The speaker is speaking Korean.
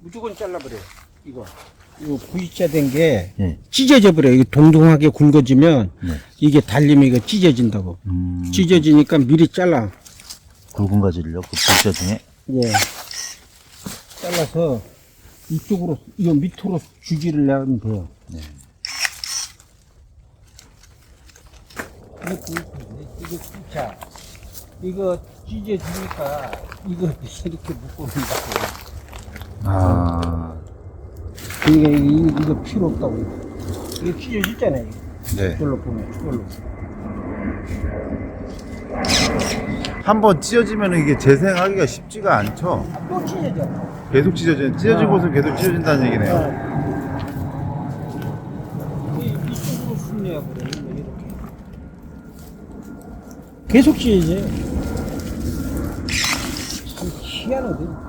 무조건 잘라버려. 이거. 이거 V자 된 게 예. 찢어져 버려. 이거 동동하게 굵어지면 네. 이게 달리면 이거 찢어진다고. 음, 찢어지니까 미리 잘라. 굵은 가지를요. 그 불자 중에. 예. 잘라서 이쪽으로, 이거 밑으로 주지를 내면 돼요. 네. 이거 이거 자 이거 찢어지니까 이거 이렇게 묶어놓는다고. 아, 그러니까 이거, 이거 필요 없다고. 이거 찢어졌잖아요. 네. 이걸로 보면, 이걸로. 한번 찢어지면 이게 재생하기가 쉽지가 않죠. 또 찢어져. 계속 찢어져. 찢어진 곳은 계속 찢어진다는 얘기네요. 이, 이쪽으로 순내야 그래. 이렇게. 계속 찢어져. 참 희한하대.